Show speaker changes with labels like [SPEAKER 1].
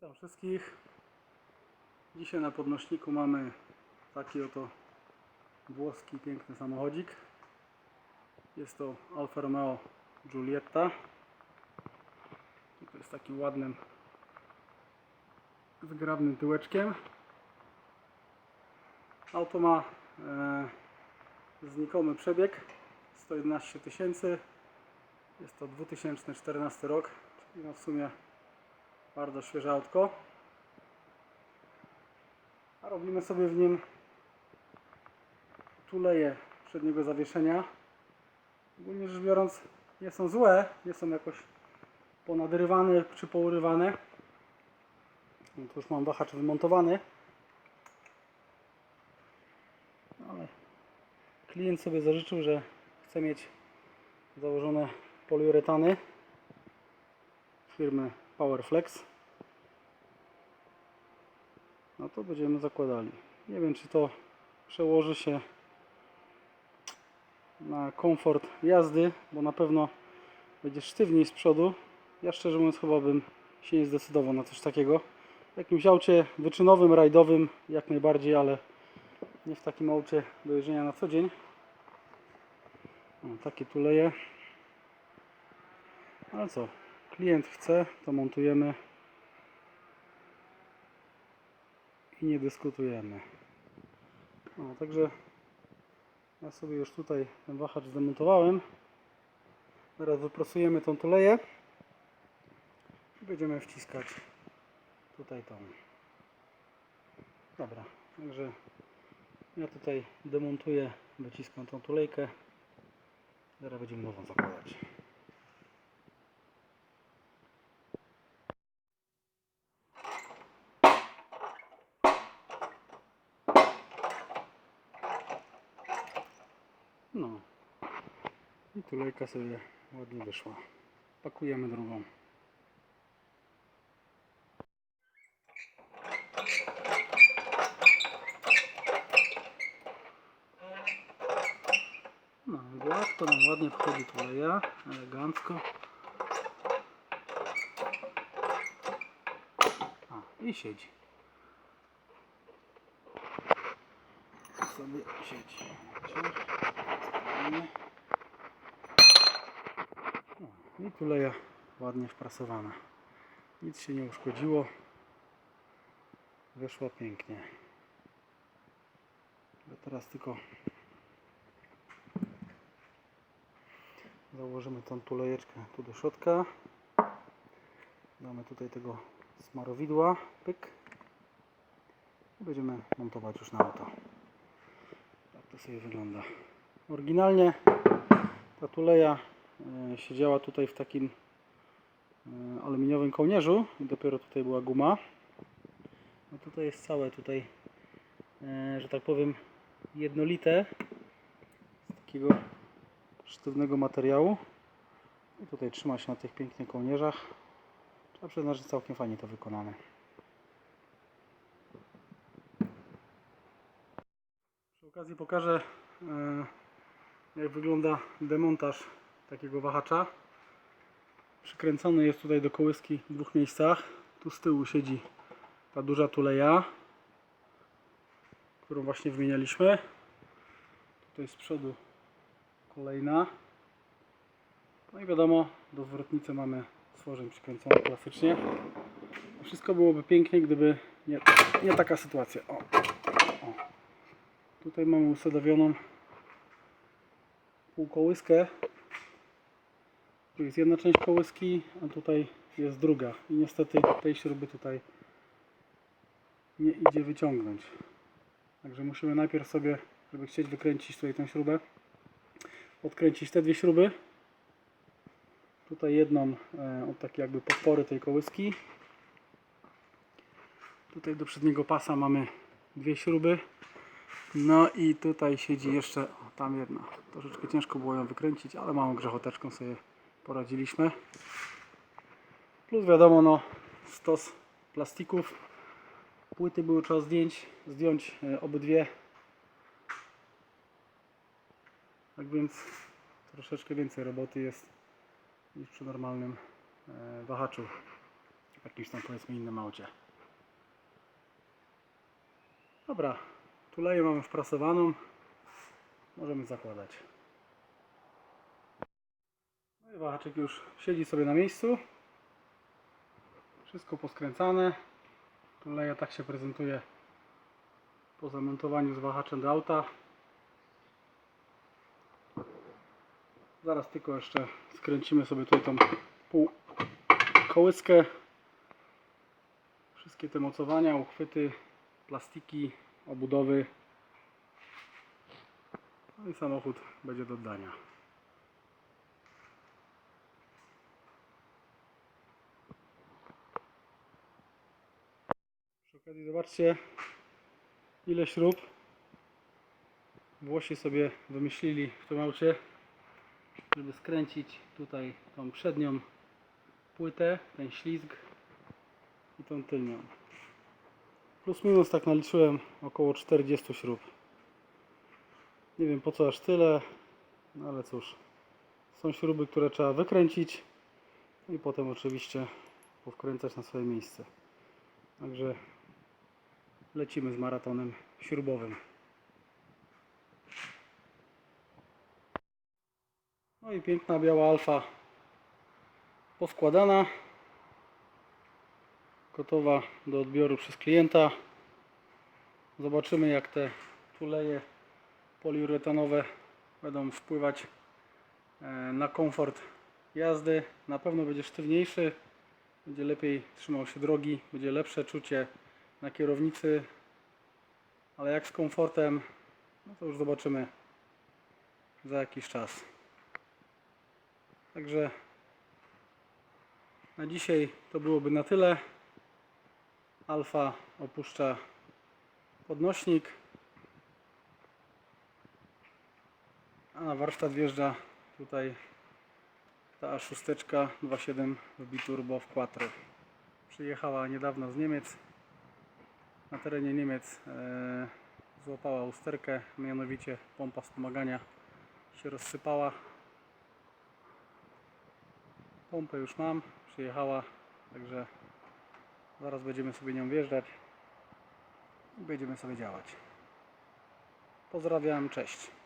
[SPEAKER 1] Witam wszystkich. Dzisiaj na podnośniku mamy taki oto włoski piękny samochodzik. Jest to Alfa Romeo Giulietta. To jest takim ładnym, zgrabnym tyłeczkiem. Auto ma e, znikomy przebieg 111 tysięcy. Jest to 2014 rok, czyli w sumie bardzo świeże autko. A robimy sobie w nim tuleje przedniego zawieszenia. Ogólnie rzecz biorąc nie są złe, nie są jakoś ponadyrywane czy pourywane. No to już mam wahacz wymontowany. Ale klient sobie zażyczył, że chce mieć założone poliuretany firmy Powerflex. No to będziemy zakładali. Nie wiem, czy to przełoży się na komfort jazdy, bo na pewno będzie sztywniej z przodu. Ja szczerze mówiąc chyba bym się nie zdecydował na coś takiego. W jakimś aucie wyczynowym, rajdowym jak najbardziej, ale nie w takim aucie do jeżdżenia na co dzień. O, takie tuleje. Ale co? Klient chce, to montujemy i nie dyskutujemy. No, także ja sobie już tutaj ten wahacz zdemontowałem. Teraz wyprosujemy tą tuleję i będziemy wciskać tutaj tą. Dobra, także ja tutaj demontuję, wyciskam tą tulejkę. Teraz będziemy nową zakładać. No. I tulejka sobie ładnie wyszła. Pakujemy drugą. No, gładko nam ładnie wchodzi tuleja, elegancko. A, i siedzi. Sobie siedzi. Spokojnie. I tuleja ładnie wprasowana. Nic się nie uszkodziło. Wyszła pięknie. Teraz tylko założymy tą tulejeczkę tu do środka. Damy tutaj tego smarowidła. Pyk. I będziemy montować już na auto. Tak to sobie wygląda. Oryginalnie ta tuleja siedziała tutaj w takim e, aluminiowym kołnierzu i dopiero tutaj była guma. No tutaj jest całe tutaj, e, że tak powiem, jednolite z takiego sztywnego materiału. I tutaj trzyma się na tych pięknych kołnierzach. Trzeba przyznać, że całkiem fajnie to wykonane. Przy okazji pokażę e, jak wygląda demontaż takiego wahacza. Przykręcony jest tutaj do kołyski w dwóch miejscach. Tu z tyłu siedzi ta duża tuleja, którą właśnie wymienialiśmy. Tutaj z przodu kolejna. No i wiadomo, do zwrotnicy mamy stworzeń przykręcone klasycznie. Wszystko byłoby pięknie, gdyby nie, nie taka sytuacja. O, o. Tutaj mamy usadowioną półkołyskę. Tu jest jedna część kołyski, a tutaj jest druga. I niestety tej śruby tutaj nie idzie wyciągnąć. Także musimy najpierw sobie, żeby chcieć wykręcić tutaj tę śrubę, odkręcić te dwie śruby. Tutaj jedną e, od takiej jakby podpory tej kołyski. Tutaj do przedniego pasa mamy dwie śruby. No i tutaj siedzi jeszcze, o, tam jedna. Troszeczkę ciężko było ją wykręcić, ale małą grzechoteczką sobie poradziliśmy. Plus wiadomo, no stos plastików. Płyty były trzeba zdjąć, zdjąć e, obydwie. Tak więc troszeczkę więcej roboty jest niż przy normalnym e, wahaczu. jakimś tam powiedzmy innym aucie. Dobra, tuleję mamy wprasowaną. Możemy zakładać. Wahaczek już siedzi sobie na miejscu. Wszystko poskręcane. Tuleja tak się prezentuje po zamontowaniu z wahaczem do auta. Zaraz tylko jeszcze skręcimy sobie tutaj tą pół kołyskę. Wszystkie te mocowania, uchwyty, plastiki, obudowy. No i samochód będzie do oddania. Okazji zobaczcie ile śrub Włosi sobie wymyślili w tym aucie, żeby skręcić tutaj tą przednią płytę, ten ślizg i tą tylnią. Plus minus tak naliczyłem około 40 śrub. Nie wiem po co aż tyle, no ale cóż. Są śruby, które trzeba wykręcić i potem oczywiście powkręcać na swoje miejsce. Także lecimy z maratonem śrubowym. No i piękna biała alfa poskładana. Gotowa do odbioru przez klienta. Zobaczymy jak te tuleje poliuretanowe będą wpływać e, na komfort jazdy. Na pewno będzie sztywniejszy, będzie lepiej trzymał się drogi, będzie lepsze czucie na kierownicy, ale jak z komfortem, no to już zobaczymy za jakiś czas. Także na dzisiaj to byłoby na tyle. Alfa opuszcza podnośnik, a na warsztat wjeżdża tutaj ta A6 2.7 w biturbo w Quattro. Przyjechała niedawno z Niemiec. Na terenie Niemiec e, złapała usterkę, mianowicie pompa wspomagania się rozsypała. Pompę już mam, przyjechała, także zaraz będziemy sobie nią wjeżdżać i będziemy sobie działać. Pozdrawiam, cześć.